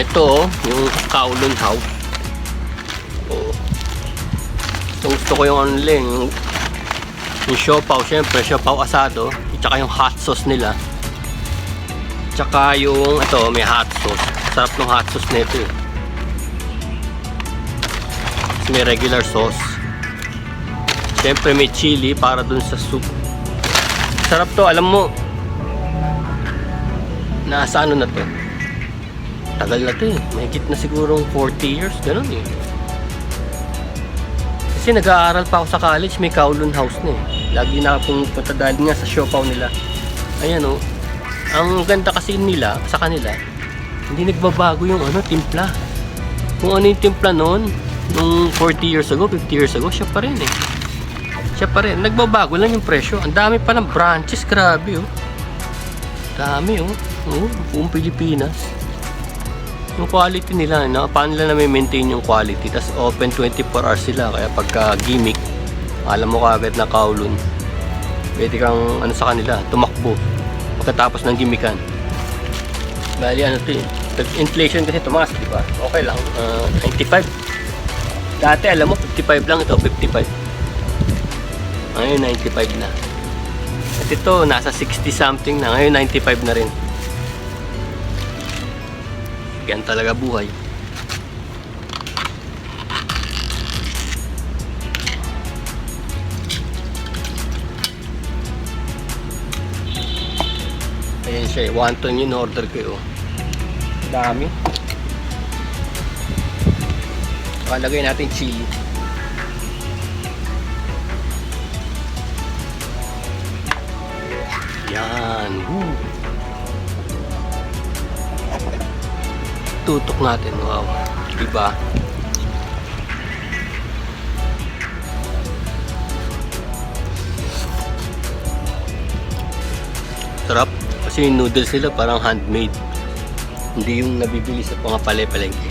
Ito, oh, yung Kowloon House. Oh. Gusto, ko yung ano yung, yung siopaw, syempre, siopaw asado. At saka yung hot sauce nila. Tsaka yung, ito, may hot sauce. Sarap ng hot sauce nito eh. May regular sauce. Syempre may chili para dun sa soup. Sarap to, alam mo. Nasa ano na to? Tagal na to eh. May na sigurong 40 years, ganun eh. Kasi nag-aaral pa ako sa college, may Kowloon House na eh. Lagi na punta dahil nga sa siopaw nila. Ayan oh. Ang ganda kasi nila, sa kanila, hindi nagbabago yung ano, timpla. Kung ano yung timpla noon, nung 40 years ago, 50 years ago, siya pa rin eh. Siya pa rin. Nagbabago lang yung presyo. Ang dami pa ng branches, grabe oh. Dami oh. Oh, buong Pilipinas. Yung quality nila, no? paano nila na maintain yung quality. Tapos open 24 hours sila. Kaya pagka gimmick, alam mo kagad na Kowloon. Pwede kang ano sa kanila, tumakbo. Pagkatapos ng gimmickan. Bali ano to eh. Inflation kasi tumaas, di ba? Okay lang. Ah, 95. Dati alam mo, 55 lang ito, 55. Ngayon 95 na. At ito, nasa 60 something na. Ngayon 95 na rin. Yan talaga buhay. Ayan siya eh. Wonton yun order ko oh. Dami. Palagay natin chili. Yan. Woo. Tutok natin. Wow. Diba? Sarap. Kasi yung noodles nila parang handmade. Hindi yung nabibili sa mga pale-palengke.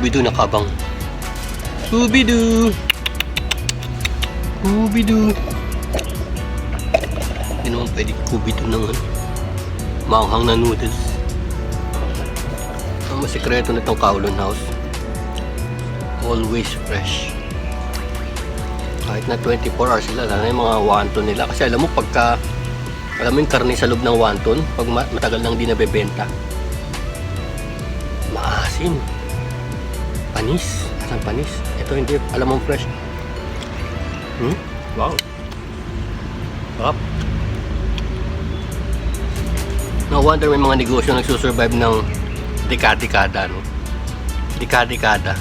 Scooby-Doo nakabang. Scooby-Doo! Scooby-Doo! Hindi naman pwede Scooby-Doo ng ano. Na noodles. Ang masikreto nitong Kowloon House. Always fresh. Kahit na 24 hours sila, lalo na yung mga wonton nila. Kasi alam mo, pagka, alam mo yung karne sa loob ng wonton, pag ma- matagal nang di nabebenta, maasim. Panis. Asan panis? Ito hindi, alam mong fresh. Hmm? Wow. Sarap. No wonder may mga negosyo nagsusurvive ng dekada-dekada, no? Dekada-dekada.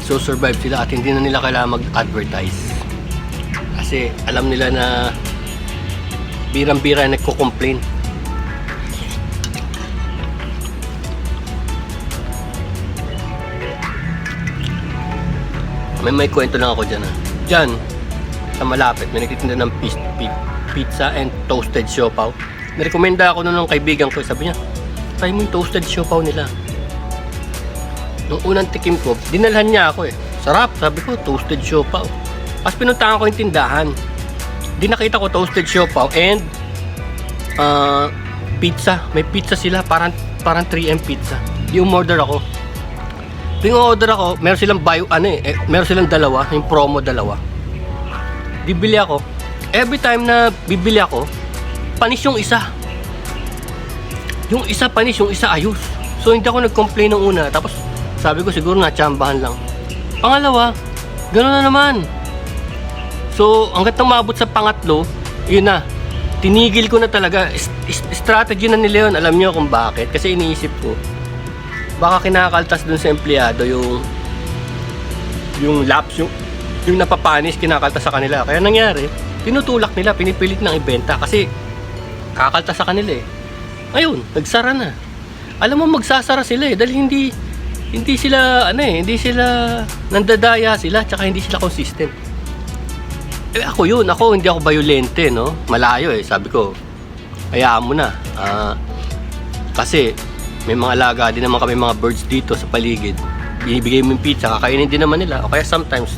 Nagsusurvive sila at hindi na nila kailangan mag-advertise. Kasi alam nila na birang-bira nagko-complain. May may kwento lang ako dyan, ha? Dyan, sa malapit, may nagtitinda ng pizza and toasted siopaw. Nirekomenda ako nun ng kaibigan ko. Sabi niya, try mo yung toasted siopaw nila. Nung unang tikim ko, dinalhan niya ako eh. Sarap, sabi ko, toasted siopaw. Tapos pinuntahan ko yung tindahan. Di nakita ko toasted siopaw and ah, pizza. May pizza sila, parang, parang 3M pizza. Di umorder ako. Yung order ako, meron silang buy, ano eh, eh, meron silang dalawa, yung promo dalawa. Bibili ako. Every time na bibili ako, panis yung isa. Yung isa panis, yung isa ayos. So hindi ako nag-complain nung una. Tapos sabi ko siguro na tsambahan lang. Pangalawa, gano'n na naman. So hanggat nang sa pangatlo, yun na. Tinigil ko na talaga. Strategy na nila yun. Alam niyo kung bakit. Kasi iniisip ko, baka kinakaltas dun sa empleyado yung yung laps, yung, yung napapanis kinakaltas sa kanila. Kaya nangyari, tinutulak nila, pinipilit ng ibenta kasi kakaltas sa kanila eh. Ngayon, nagsara na. Alam mo magsasara sila eh dahil hindi hindi sila ano eh, hindi sila nandadaya sila tsaka hindi sila consistent. Eh ako yun, ako hindi ako violente no. Malayo eh, sabi ko. Hayaan mo na. Ah, kasi may mga alaga din naman kami mga birds dito sa paligid. binibigay mo yung pizza, kakainin din naman nila. O kaya sometimes,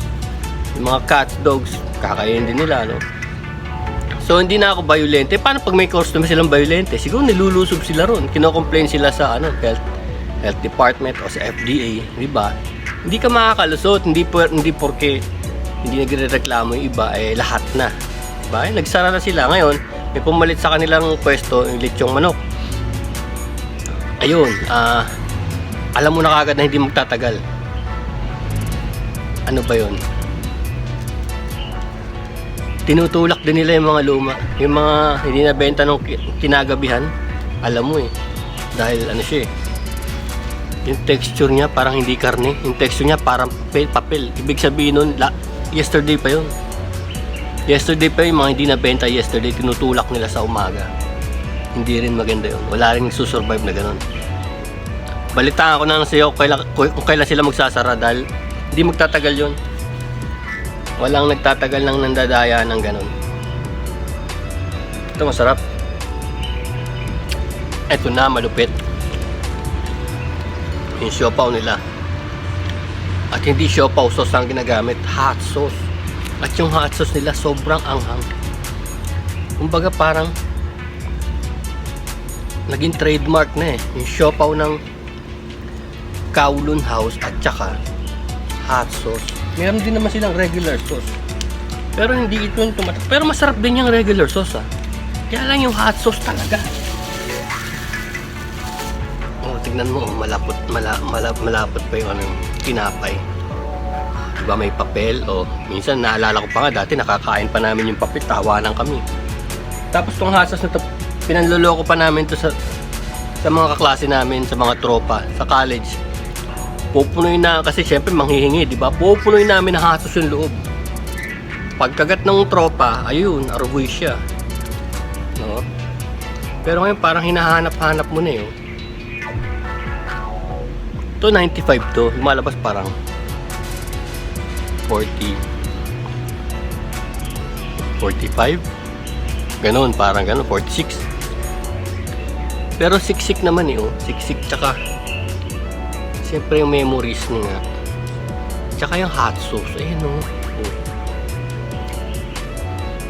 yung mga cats, dogs, kakainin din nila, no? So, hindi na ako violente. Paano pag may customer silang violente? Siguro nilulusob sila ron. Kino-complain sila sa ano, health, health department o sa FDA, di ba? Hindi ka makakalusot, hindi, por, hindi porke hindi nagre-reklamo yung iba, eh lahat na. Diba? Eh, nagsara na sila. Ngayon, may pumalit sa kanilang pwesto, yung lechong manok. Ayun, ah, alam mo na kagad na hindi magtatagal. Ano ba yun? tinutulak din nila yung mga luma. Yung mga hindi na benta nung ki- kinagabihan, alam mo eh. Dahil ano siya eh. Yung texture niya parang hindi karne. Yung texture niya parang papel. papel. Ibig sabihin nun, la- yesterday pa yun. Yesterday pa yung mga hindi na benta yesterday, tinutulak nila sa umaga. Hindi rin maganda yun. Wala rin susurvive na ganun. Balitaan ko na lang sa'yo kung kailan, kung kailan sila magsasara dahil hindi magtatagal yun. Walang nagtatagal ng nandadaya ng ganun. Ito masarap. Ito na, malupit. Yung siopaw nila. At hindi siopaw sauce ang ginagamit, hot sauce. At yung hot sauce nila sobrang anghang. Kumbaga parang naging trademark na eh. Yung siopaw ng Kowloon House at saka hot sauce. Meron din naman silang regular sauce. Pero hindi ito yung tumatak. Pero masarap din yung regular sauce ah. Kaya lang yung hot sauce talaga. Oh, tignan mo, oh, malapot, mala, mala, malapot pa yung ano, tinapay. Diba may papel? O, minsan naalala ko pa nga dati nakakain pa namin yung papel, tawanan kami. Tapos tong hot sauce na pinanloloko pa namin to sa sa mga kaklase namin, sa mga tropa, sa college pupunuin na kasi syempre manghihingi, di ba? Pupunuin namin ng hasos yung loob. Pagkagat ng tropa, ayun, arugoy siya. No? Pero ngayon parang hinahanap-hanap mo na yun. Ito 95 to, lumalabas parang 40 45 Ganon, parang ganon, 46 Pero siksik naman eh, oh. Siksik tsaka Siyempre yung memories niya. Tsaka yung hot sauce. Ayun o. Oh.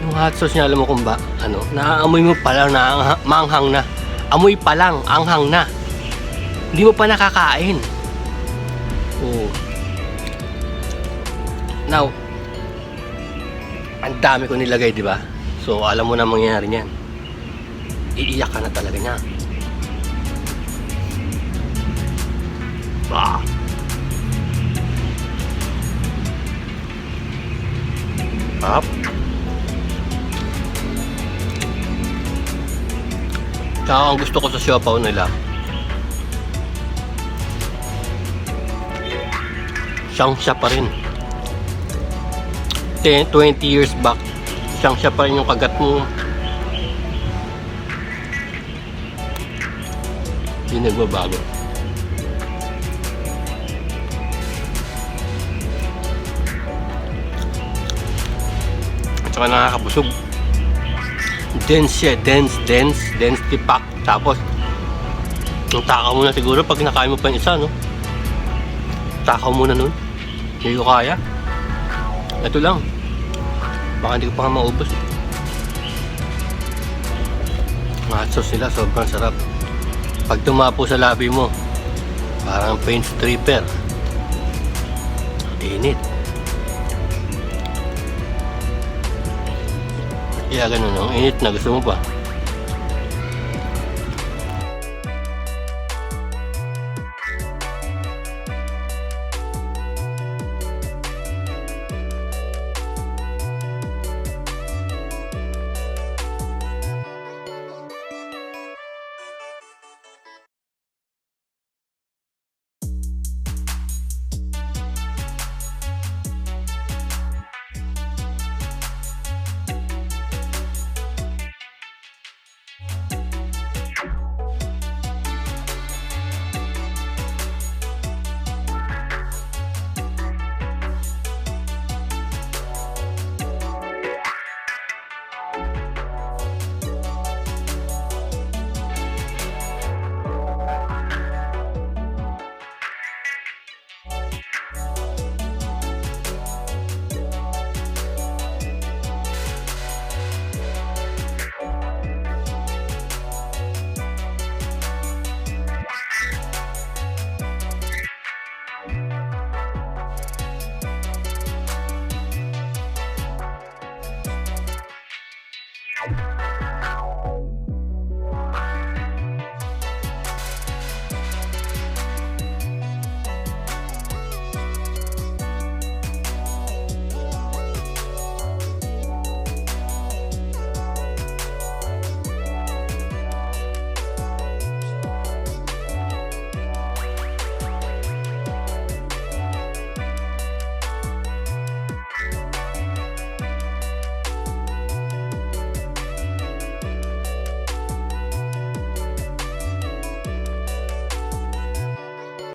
Yung hot sauce niya, alam mo kung ba, ano, naaamoy mo pa lang na maanghang na. Amoy pa lang, anghang na. Hindi mo pa nakakain. Oh. Now, ang dami ko nilagay, di ba? So, alam mo na mangyayari niyan. Iiyak ka na talaga niya. Ah. Up. Tsaka ang gusto ko sa siopaw nila, siyang siya pa rin. 10, 20 years back, siyang siya pa rin yung kagat mo. Hindi nagbabago. Saka nakakabusog. Dense siya, dense, dense, density pack. Tapos, ang takaw mo na siguro pag nakain mo pa yung isa, no? Takaw mo na nun. Hindi ko kaya. Ito lang. Baka hindi ko pa maubos. Ang hot nila, sobrang sarap. Pag tumapo sa labi mo, parang paint stripper. Init. Kaya ganun, ang init na gusto mo pa.